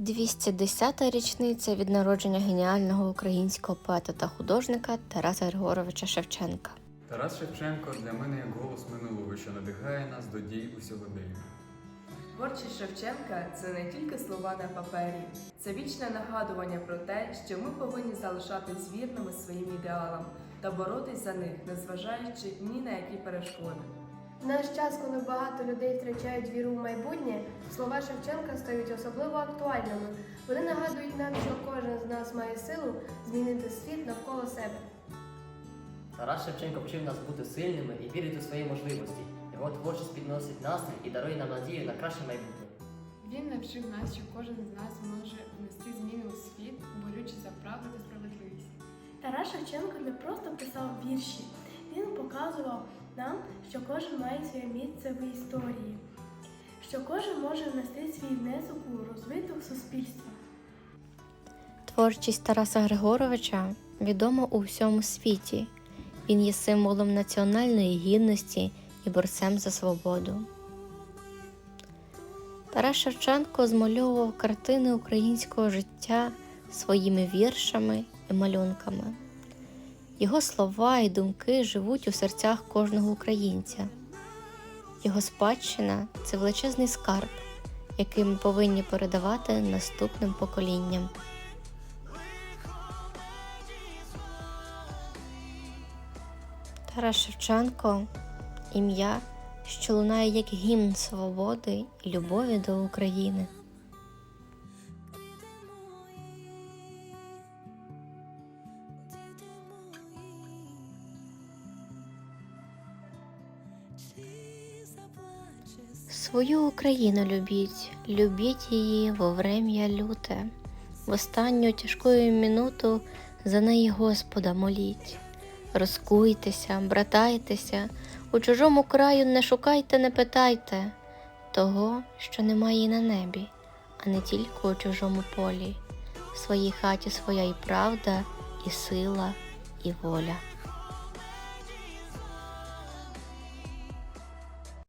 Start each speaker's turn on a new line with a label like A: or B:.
A: 210-та річниця від народження геніального українського поета та художника Тараса Григоровича Шевченка.
B: Тарас Шевченко для мене як голос минулого, що надихає нас до дій у сьогоденні.
C: Творчість Шевченка це не тільки слова на папері, це вічне нагадування про те, що ми повинні залишатись вірними своїм ідеалам та боротись за них, незважаючи ні на які перешкоди.
D: В наш час, коли багато людей втрачають віру в майбутнє, слова Шевченка стають особливо актуальними. Вони нагадують нам, що кожен з нас має силу змінити світ навколо себе.
E: Тарас Шевченко вчив нас бути сильними і вірити у свої можливості. Його творчість підносить настрій і дарує нам надію на краще майбутнє.
F: Він навчив нас, що кожен з нас може внести зміни у світ, борючи за правду та справедливість.
G: Тарас Шевченко не просто писав вірші, він показував нам, що кожен має своє місце в історії, що кожен може внести свій внесок у розвиток суспільства.
A: Творчість Тараса Григоровича відома у всьому світі. Він є символом національної гідності і борцем за свободу. Тарас Шевченко змальовував картини українського життя своїми віршами і малюнками. Його слова і думки живуть у серцях кожного українця. Його спадщина це величезний скарб, який ми повинні передавати наступним поколінням. Тарас Шевченко ім'я, що лунає як гімн свободи і любові до України. Свою Україну любіть, любіть її во врем'я люте, в останню тяжкою минуту за неї Господа моліть. Розкуйтеся, братайтеся, у чужому краю не шукайте, не питайте того, що немає на небі, а не тільки у чужому полі. В своїй хаті своя і правда, і сила, і воля.